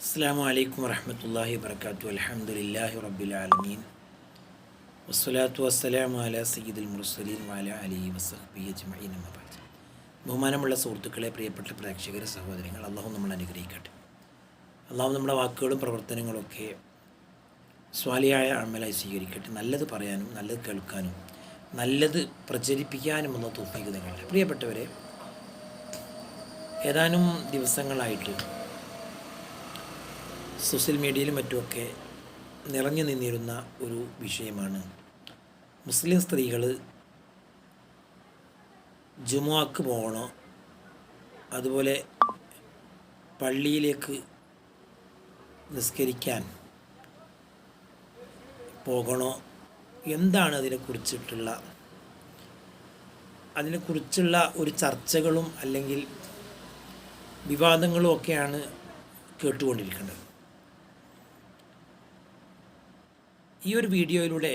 അസ്സാം വലൈക്കും വരഹമത്തല്ലാഹി വർക്കാത്തു അലഹമുല്ലാഹി റബ്ബുലാലമീൻ വസ്സലാത്തു വസ്സലാം അല സയ്യിദുൽ മുർസലീൻ വാല അലി വസഹബി അജ്മഈൻ. അമ്മബാദ് ബഹുമാനമുള്ള സുഹൃത്തുക്കളെ പ്രിയപ്പെട്ട പ്രേക്ഷകരെ സഹോദരങ്ങൾ അള്ളാഹു നമ്മൾ അനുഗ്രഹിക്കട്ടെ. അള്ളാഹു നമ്മുടെ വാക്കുകളും പ്രവർത്തനങ്ങളൊക്കെ സ്വാലിയായ അമലായി സ്വീകരിക്കട്ടെ. നല്ലത് പറയാനും നല്ലത് കേൾക്കാനും നല്ലത് പ്രചരിപ്പിക്കാനുമുള്ള തോഫീക്ക് നിങ്ങളുടെ പ്രിയപ്പെട്ടവരെ ഏതാനും ദിവസങ്ങളായിട്ട് സോഷ്യൽ മീഡിയയിലും മറ്റുമൊക്കെ നിറഞ്ഞു നിന്നിരുന്ന ഒരു വിഷയമാണ്. മുസ്ലിം സ്ത്രീകൾ ജുമുഅക്ക് പോകണോ അതുപോലെ പള്ളിയിലേക്ക് നിസ്കരിക്കാൻ പോകണോ എന്താണ് അതിനെക്കുറിച്ചിട്ടുള്ള അതിനെക്കുറിച്ചുള്ള ഒരു ചർച്ചകളും അല്ലെങ്കിൽ വിവാദങ്ങളും ഒക്കെയാണ് കേട്ടുകൊണ്ടിരിക്കുന്നത് ഈ ഒരു വീഡിയോയിലൂടെ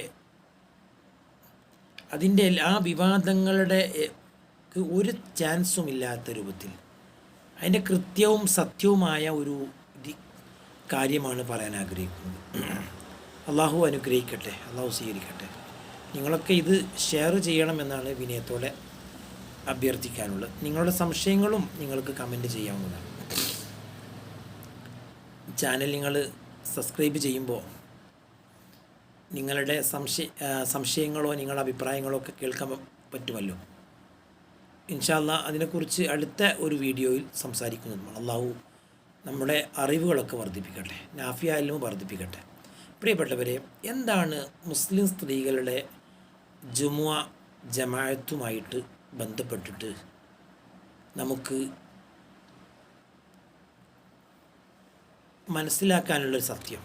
അതിന്റെ എല്ലാ വിവാദങ്ങളുടെ ഒരു ചാൻസും ഇല്ലാത്ത രൂപത്തിൽ അതിന്റെ കൃത്യവും സത്യവുമായ ഒരു കാര്യമാണ് പറയാൻ ആഗ്രഹിക്കുന്നത്. അള്ളാഹു അനുഗ്രഹിക്കട്ടെ അള്ളാഹു സ്വീകരിക്കട്ടെ. നിങ്ങളൊക്കെ ഇത് ഷെയർ ചെയ്യണമെന്നാണ് വിനയത്തോടെ അഭ്യർത്ഥിക്കാനുള്ളത്. നിങ്ങളുടെ സംശയങ്ങളും നിങ്ങൾക്ക് കമന്റ് ചെയ്യാവുന്നതാണ്. ചാനൽ നിങ്ങൾ സബ്സ്ക്രൈബ് ചെയ്യുമ്പോൾ നിങ്ങളുടെ സംശയ സംശയങ്ങളോ നിങ്ങളുടെ അഭിപ്രായങ്ങളോ ഒക്കെ കേൾക്കാൻ പറ്റുമല്ലോ. ഇൻഷാല്ല അതിനെക്കുറിച്ച് അടുത്ത ഒരു വീഡിയോയിൽ സംസാരിക്കുന്നതുമാണ് അള്ളാഹു നമ്മുടെ അറിവുകളൊക്കെ വർദ്ധിപ്പിക്കട്ടെ. നാഫിയായാലും വർദ്ധിപ്പിക്കട്ടെ. പ്രിയപ്പെട്ടവരെ എന്താണ് മുസ്ലിം സ്ത്രീകളുടെ ജുമുഅ ജമാഅത്തുമായിട്ട് ബന്ധപ്പെട്ടിട്ട് നമുക്ക് മനസ്സിലാക്കാനുള്ളൊരു സത്യം?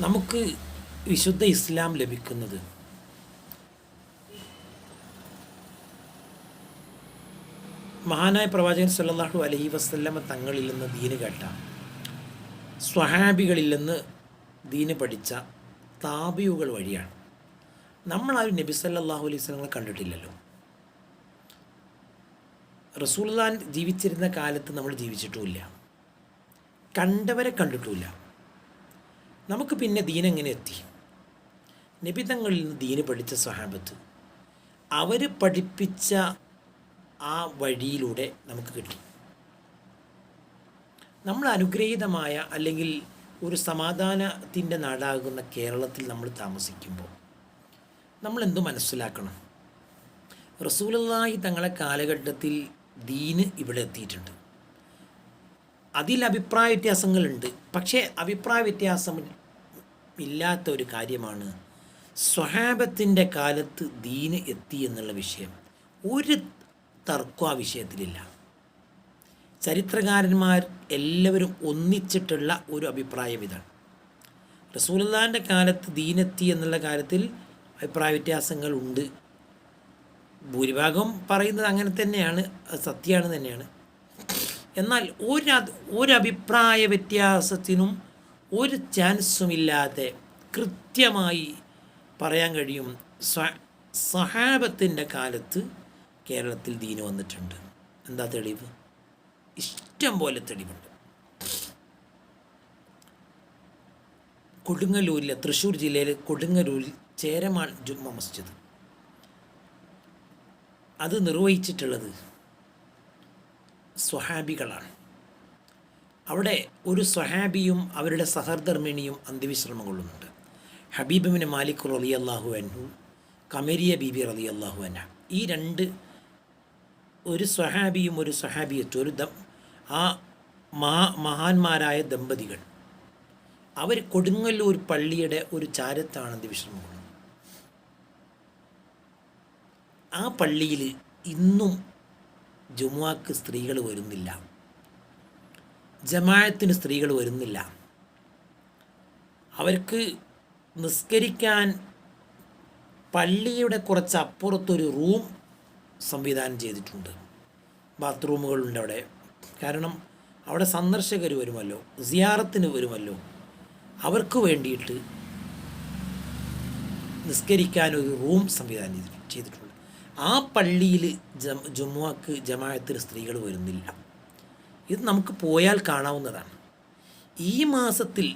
നമുക്ക് വിശുദ്ധ ഇസ്ലാം ലഭിക്കുന്നത്? മഹാനായ പ്രവാചകൻ സല്ലാഹു അലഹി വസല്ലമ തങ്ങളിൽ നിന്ന് ദീന് കേട്ട സ്വഹാബികളിൽ നിന്ന് ദീന് പഠിച്ച താബിയുകൾ വഴിയാണ്. നമ്മൾ ആ നബി സല്ലാഹു അലൈഹി സ്വലങ്ങളെ കണ്ടിട്ടില്ലല്ലോ. റസൂൽദാൻ ജീവിച്ചിരുന്ന കാലത്ത് നമ്മൾ ജീവിച്ചിട്ടുമില്ല. കണ്ടവരെ കണ്ടിട്ടുമില്ല. നമുക്ക് പിന്നെ ദീൻ എങ്ങനെ എത്തി? നിബിതങ്ങളിൽ നിന്ന് ദീന് പഠിച്ച സ്വഹാബത്ത് അവർ പഠിപ്പിച്ച ആ വഴിയിലൂടെ നമുക്ക് കിട്ടി. നമ്മൾ അനുഗ്രഹീതമായ അല്ലെങ്കിൽ ഒരു സമാധാനത്തിന്റെ നാടാകുന്ന കേരളത്തിൽ നമ്മൾ താമസിക്കുമ്പോൾ നമ്മളെന്തു മനസ്സിലാക്കണം? റസൂലുള്ളാഹി തങ്ങളെ കാലഘട്ടത്തിൽ ദീന് ഇവിടെ എത്തിയിട്ടുണ്ട്. അതിൽ അഭിപ്രായ വ്യത്യാസങ്ങളുണ്ട്. പക്ഷേ അഭിപ്രായ വ്യത്യാസം ഇല്ലാത്ത ഒരു കാര്യമാണ് സ്വഹാബത്തിന്റെ കാലത്ത് ദീന് എത്തി എന്നുള്ള വിഷയം. ഒരു തർക്കം ആ വിഷയത്തിലില്ല. ചരിത്രകാരന്മാർ എല്ലാവരും ഒന്നിച്ചിട്ടുള്ള ഒരു അഭിപ്രായം ഇതാണ് റസൂലിന്റെ കാലത്ത് ദീനെത്തി എന്നുള്ള കാര്യത്തിൽ അഭിപ്രായ വ്യത്യാസങ്ങളുണ്ട് ഭൂരിഭാഗം പറയുന്നത് അങ്ങനെ തന്നെയാണ്. സത്യമാണ് തന്നെയാണ്. എന്നാൽ ഒരു ഒരഭിപ്രായ വ്യത്യാസത്തിനും ഒരു ചാൻസുമില്ലാതെ കൃത്യമായി പറയാൻ കഴിയും. സഹാബത്തിന്റെ കാലത്ത് കേരളത്തിൽ ദീന് വന്നിട്ടുണ്ട്. എന്താ തെളിവ്? ഇഷ്ടം പോലെ തെളിവുണ്ട്. കൊടുങ്ങല്ലൂരിലെ തൃശ്ശൂർ ജില്ലയിലെ കൊടുങ്ങല്ലൂരിൽ ചേരമാൻ ജുമ്മ മസ്ജിദ്. അത് നിർവഹിച്ചിട്ടുള്ളത് സ്വഹാബികളാണ്. അവിടെ ഒരു സ്വഹാബിയും അവരുടെ സഹധർമ്മിണിയും അന്ത്യവിശ്രമം കൊള്ളുന്നുണ്ട് ഹബീബിന് മാലിക് റലി അള്ളാഹു അൻഹു കമരിയ ബീബി റലി അള്ളാഹു അൻഹ ഈ രണ്ട് ഒരു സ്വഹാബിയും ഒരു സ്വഹാബിയത്തും ഒരു ദം ആ മഹാ മഹാന്മാരായ ദമ്പതികൾ അവർ കൊടുങ്ങല്ലൂർ പള്ളിയുടെ ഒരു ചാരത്താണ് അന്ത്യവിശ്രമം. കൊള്ളുന്നത് ആ പള്ളിയിൽ ഇന്നും ജുമുഅക്ക് സ്ത്രീകൾ വരുന്നില്ല. ജമായത്തിന് സ്ത്രീകൾ വരുന്നില്ല. അവർക്ക് നിസ്കരിക്കാൻ പള്ളിയുടെ കുറച്ച് അപ്പുറത്തൊരു റൂം സംവിധാനം ചെയ്തിട്ടുണ്ട്. ബാത്റൂമുകളുണ്ട് അവിടെ. കാരണം അവിടെ സന്ദർശകർ വരുമല്ലോ സിയാറത്തിന് വരുമല്ലോ. അവർക്ക് വേണ്ടിയിട്ട് നിസ്കരിക്കാൻ ഒരു റൂം സംവിധാനം ചെയ്തിട്ടുണ്ട്. ആ പള്ളിയിൽ ജുമുഅക്ക് ജമാഅത്തിന് സ്ത്രീകൾ വരുന്നില്ല. ഇത് നമുക്ക് പോയാൽ കാണാവുന്നതാണ്. ഈ മാസത്തിൽ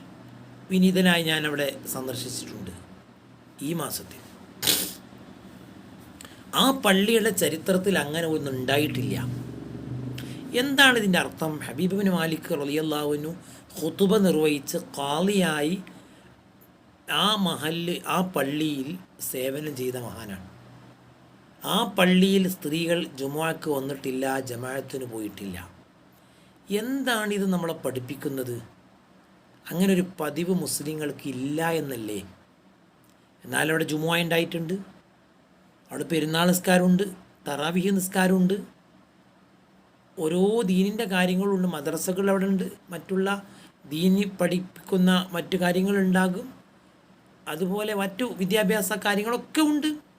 വിനീതനായി ഞാൻ അവിടെ സന്ദർശിച്ചിട്ടുണ്ട്. ഈ മാസത്തിൽ. ആ പള്ളിയുടെ ചരിത്രത്തിൽ അങ്ങനെ ഒന്നും ഉണ്ടായിട്ടില്ല. എന്താണ് ഇതിന്റെ അർത്ഥം? ഹബീബിന് മാലിക് റലിയല്ലാവിനു ഹുതുബ നിർവഹിച്ച് കാളിയായി ആ മഹല്ല് ആ പള്ളിയിൽ സേവനം ചെയ്ത മഹാനാണ്. ആ പള്ളിയിൽ സ്ത്രീകൾ ജുമാക്ക് വന്നിട്ടില്ല ജമാഅത്തിന് പോയിട്ടില്ല. എന്താണിത് നമ്മളെ പഠിപ്പിക്കുന്നത്? അങ്ങനെ ഒരു പതിവ് മുസ്ലിങ്ങൾക്ക് ഇല്ല എന്നല്ലേ? എന്നാൽ അവിടെ ഉണ്ടായിട്ടുണ്ട്. അവിടെ പെരുന്നാൾ നിസ്കാരമുണ്ട് തറാവിഹ് നിസ്കാരമുണ്ട്. ഓരോ ദീനിന്റെ കാര്യങ്ങളുണ്ട് മദ്രസകൾ അവിടെ ഉണ്ട് മറ്റുള്ള ദീനി പഠിപ്പിക്കുന്ന മറ്റു കാര്യങ്ങളുണ്ടാകും. അതുപോലെ മറ്റു വിദ്യാഭ്യാസ കാര്യങ്ങളൊക്കെ ഉണ്ട്.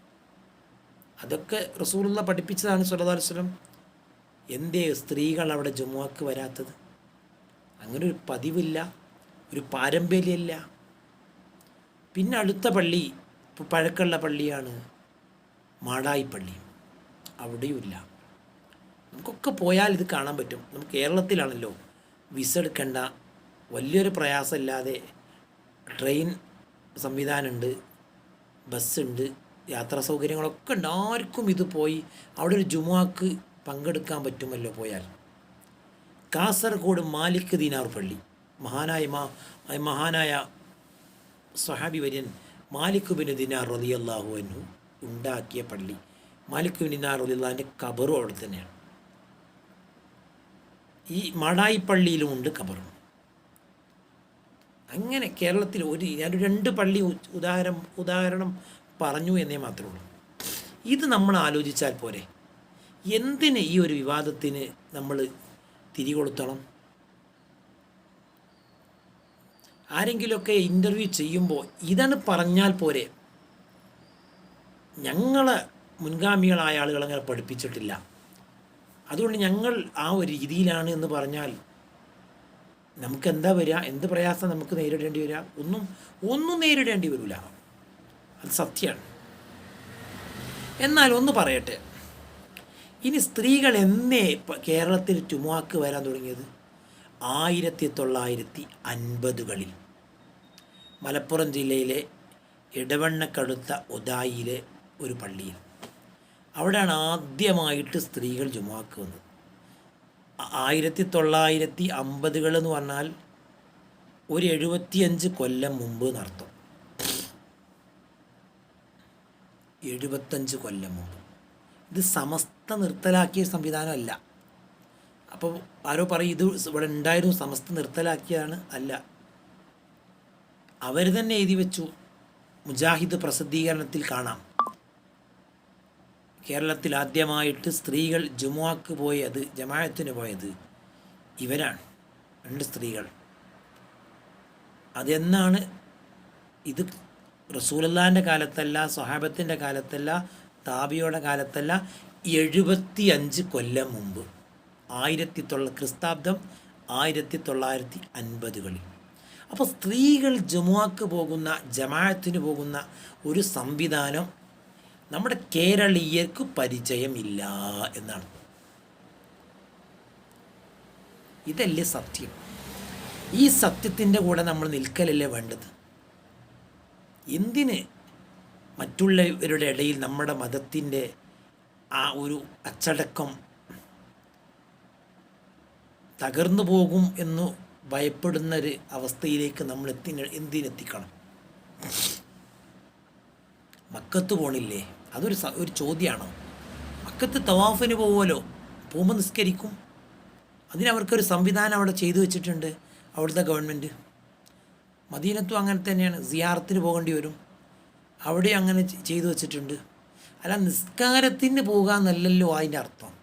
അതൊക്കെ റസൂലുള്ള പഠിപ്പിച്ചതാണ് സല്ലല്ലാഹു അലൈഹി വസല്ലം. എന്തേ സ്ത്രീകൾ അവിടെ ജുമുഅക്ക് വരാത്തത്? അങ്ങനെ ഒരു പതിവില്ല ഒരു പാരമ്പര്യമില്ല. പിന്നെ അടുത്ത പള്ളി ഇപ്പോൾ പഴക്കമുള്ള പള്ളിയാണ് മാടായി പള്ളി. അവിടെയുമില്ല. നമുക്കൊക്കെ പോയാൽ ഇത് കാണാൻ പറ്റും. നമുക്ക് കേരളത്തിലാണല്ലോ വിസ എടുക്കേണ്ട വലിയൊരു പ്രയാസമില്ലാതെ ട്രെയിൻ സംവിധാനമുണ്ട് ബസ്സുണ്ട്. യാത്രാ സൗകര്യങ്ങളൊക്കെ ഉണ്ട് ആർക്കും ഇത് പോയി അവിടെ ഒരു ജുമാക്ക് പങ്കെടുക്കാൻ പറ്റുമല്ലോ പോയാൽ. കാസർഗോഡ് മാലിക് ദീനാർ പള്ളി. മഹാനായ മഹാനായ സഹാബി വര്യൻ മാലിക് ബിൻ ദിനാർ റളിയല്ലാഹു എന്നു ഉണ്ടാക്കിയ പള്ളി. മാലിക് ബിൻ ദിനാർ റളിയല്ലാഹുവിന്റെ കബറും അവിടെ തന്നെയാണ്. ഈ മടായി പള്ളിയിലും ഉണ്ട് കബറും അങ്ങനെ കേരളത്തിൽ ഒരു ഞാൻ രണ്ട് പള്ളി ഉദാഹരണം ഉദാഹരണം പറഞ്ഞു എന്നേ മാത്രമുള്ളൂ ഇത് നമ്മൾ ആലോചിച്ചാൽ പോരെ. എന്തിന് ഈ ഒരു വിവാദത്തിന് നമ്മൾ തിരികൊളുത്തണം? ആരെങ്കിലുമൊക്കെ ഇന്റർവ്യൂ ചെയ്യുമ്പോൾ ഇതാണ് പറഞ്ഞാൽ പോരെ. ഞങ്ങളെ മുൻഗാമികളായ ആളുകൾ അങ്ങനെ പഠിപ്പിച്ചിട്ടില്ല. അതുകൊണ്ട് ഞങ്ങൾ ആ ഒരു രീതിയിലാണ് എന്ന് പറഞ്ഞാൽ നമുക്ക് എന്താ വരിക? എന്ത് പ്രയാസം നമുക്ക് നേരിടേണ്ടി വരിക? ഒന്നും ഒന്നും നേരിടേണ്ടി വരില്ല അത് സത്യമാണ്. എന്നാൽ ഒന്ന് പറയട്ടെ. ഇനി സ്ത്രീകൾ എന്നേ കേരളത്തിൽ ചുമാക്ക് വരാൻ തുടങ്ങിയത്? ആയിരത്തി തൊള്ളായിരത്തി അൻപതുകളിൽ മലപ്പുറം ജില്ലയിലെ ഇടവണ്ണക്കടുത്ത ഉദായിലെ ഒരു പള്ളിയിൽ. അവിടെയാണ് ആദ്യമായിട്ട് സ്ത്രീകൾ ജുമാക്ക് വന്നത്. ആയിരത്തി തൊള്ളായിരത്തി അമ്പതുകൾ എന്ന് പറഞ്ഞാൽ ഒരു എഴുപത്തിയഞ്ച് കൊല്ലം മുമ്പ് നടത്തും എഴുപത്തഞ്ച് കൊല്ലമോ ഇത് സമസ്ത നിർത്തലാക്കിയ സംവിധാനമല്ല. അപ്പോൾ ആരോ പറയും ഇത് ഇവിടെ ഉണ്ടായിരുന്നു സമസ്ത നിർത്തലാക്കിയതാണ് അല്ല. അവർ തന്നെ എഴുതി വെച്ചു. മുജാഹിദ് പ്രസിദ്ധീകരണത്തിൽ കാണാം. കേരളത്തിൽ ആദ്യമായിട്ട് സ്ത്രീകൾ ജുമുഅക്ക് പോയത് ജമാഅത്തിന് പോയത് ഇവരാണ്. രണ്ട് സ്ത്രീകൾ. അതെന്നാണ് ഇത് റസൂലല്ലാന്റെ കാലത്തല്ല സ്വഹാബത്തിന്റെ കാലത്തല്ല താബിയുടെ കാലത്തല്ല എഴുപത്തി അഞ്ച് കൊല്ലം മുമ്പ്. ആയിരത്തി തൊള്ള ക്രിസ്താബ്ദം ആയിരത്തി തൊള്ളായിരത്തി അൻപതുകളിൽ അപ്പോൾ സ്ത്രീകൾ ജമുവാക്ക് പോകുന്ന ജമാഅത്തിന് പോകുന്ന ഒരു സംവിധാനം നമ്മുടെ കേരളീയർക്ക് പരിചയമില്ല എന്നാണ്. ഇതല്ലേ സത്യം. ഈ സത്യത്തിന്റെ കൂടെ നമ്മൾ നിൽക്കലല്ലേ വേണ്ടത്? എന്തിന് മറ്റുള്ളവരുടെ ഇടയിൽ നമ്മുടെ മതത്തിന്റെ ആ ഒരു അച്ചടക്കം തകർന്നു പോകും എന്ന് ഭയപ്പെടുന്നൊരു അവസ്ഥയിലേക്ക് നമ്മൾ എത്തി എന്തിനെത്തിക്കണം? മക്കത്ത് പോണില്ലേ? അതൊരു ഒരു ചോദ്യമാണോ? മക്കത്ത് തവാഫിന് പോവുമല്ലോ? പോകുമ്പോൾ നിസ്കരിക്കും? അതിനവർക്കൊരു സംവിധാനം അവിടെ ചെയ്തു വെച്ചിട്ടുണ്ട് അവിടുത്തെ ഗവൺമെന്റ്? മദീനത്തും അങ്ങനെ തന്നെയാണ്. സിയാറത്തിന് പോകേണ്ടി വരും. അവിടെ അങ്ങനെ ചെയ്തു വച്ചിട്ടുണ്ട്. അല്ല നിസ്കാരത്തിന് പോകുക എന്നല്ലല്ലോ അതിന്റെ അർത്ഥം.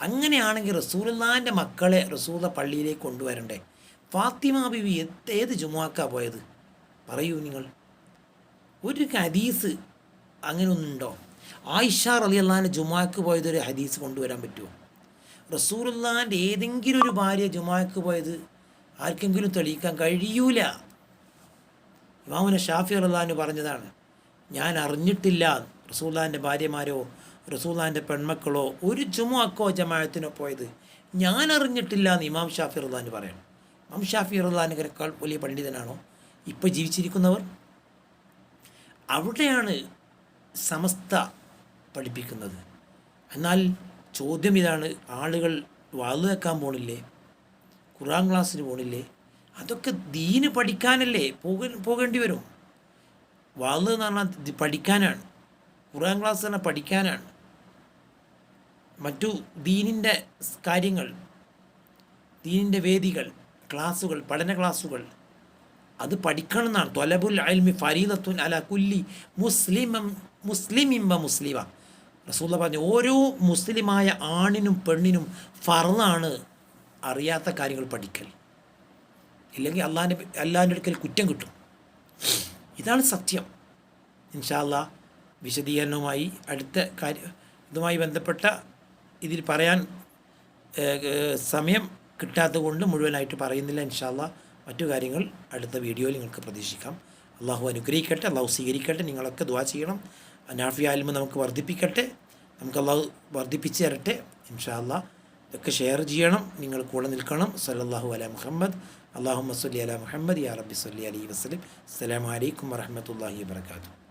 അങ്ങനെയാണെങ്കിൽ റസൂലുള്ളാന്റെ മക്കളെ റസൂല പള്ളിയിലേക്ക് കൊണ്ടുവരണ്ടേ? ഫാത്തിമ ബിബി ഏത് ജുമാക്കാ പോയത്? പറയൂ നിങ്ങൾ. ഒരു ഹദീസ് അങ്ങനെ ഒന്നുണ്ടോ ആയിഷ അലി അള്ളഹാന്റെ ജുമാക്ക് പോയത് ഒരു ഹദീസ് കൊണ്ടുവരാൻ പറ്റുമോ? റസൂലുള്ളാന്റെ ഏതെങ്കിലും ഒരു ഭാര്യ ജുമാക്ക് പോയത് ആർക്കെങ്കിലും തെളിയിക്കാൻ കഴിയൂല. ഇമാമുന ഷാഫി അള്ളഹാന് പറഞ്ഞതാണ് ഞാൻ അറിഞ്ഞിട്ടില്ല റസൂല്ലാന്റെ ഭാര്യമാരോ റസൂല്ലാന്റെ പെൺമക്കളോ ഒരു ചുമക്കോ ജമാഅത്തിനോ പോയത്. ഞാൻ അറിഞ്ഞിട്ടില്ല എന്ന് ഇമാം ഷാഫി റഹ്ലാൻ പറയണം. ഇമാം ഷാഫി റഹ്ലാനേക്കാൾ വലിയ പണ്ഡിതനാണോ? ഇപ്പോൾ ജീവിച്ചിരിക്കുന്നവർ? അവിടെയാണ് സമസ്ത പഠിപ്പിക്കുന്നത്. എന്നാൽ ചോദ്യം ഇതാണ് ആളുകൾ വാൾ വെക്കാൻ പോണില്ലേ? ഖുറാൻ ക്ലാസ്സിന് പോണില്ലേ അതൊക്കെ ദീന് പഠിക്കാനല്ലേ പോക പോകേണ്ടി വരും. വാൾ എന്ന് പറഞ്ഞാൽ പഠിക്കാനാണ്. ഖുറാൻ ക്ലാസ് തന്നെ പഠിക്കാനാണ്. മറ്റു ദീനിന്റെ കാര്യങ്ങൾ ദീനിന്റെ വേദികൾ ക്ലാസ്സുകൾ പഠന ക്ലാസ്സുകൾ അത് പഠിക്കണം എന്നാണ്. തൊലബുൽ അൽമി ഫരീദത്തുൻ അല കുല്ലി മുസ്ലിമം മുസ്ലിമിംബ മുസ്ലിമ. റസൂല പറഞ്ഞു ഓരോ മുസ്ലിമായ ആണിനും പെണ്ണിനും ഫറന്നാണ് അറിയാത്ത കാര്യങ്ങൾ പഠിക്കൽ. ഇല്ലെങ്കിൽ അള്ളാന്റെ അല്ലാന്റെ അടുക്കൽ കുറ്റം കിട്ടും. ഇതാണ് സത്യം. ഇൻഷാല്ല വിശദീകരണവുമായി അടുത്ത കാര്യം ഇതുമായി ബന്ധപ്പെട്ട ഇതിൽ പറയാൻ സമയം കിട്ടാത്തത് കൊണ്ട് മുഴുവനായിട്ട് പറയുന്നില്ല ഇൻഷാല്ല മറ്റു കാര്യങ്ങൾ അടുത്ത വീഡിയോയിൽ നിങ്ങൾക്ക് പ്രതീക്ഷിക്കാം. അള്ളാഹു അനുഗ്രഹിക്കട്ടെ അള്ളാഹു സ്വീകരിക്കട്ടെ നിങ്ങളൊക്കെ ദുവാ ചെയ്യണം. നാഫി ആൽമ നമുക്ക് വർദ്ധിപ്പിക്കട്ടെ നമുക്ക് അള്ളാഹു വർദ്ധിപ്പിച്ച് തരട്ടെ ഇൻഷാല്ല ഇതൊക്കെ ഷെയർ ചെയ്യണം. നിങ്ങൾ കൂടെ നിൽക്കണം. സല്ലല്ലാഹു അല മുഹമ്മദ്. അള്ളാഹു മസ്ലി അല മുഹമ്മദ്. യാ റബ്ബി സല്ലി അലി വസ്ലം അസ്സലാമലൈക്കും വറഹ്മത്തുള്ളാഹി വബറകാതുഹു.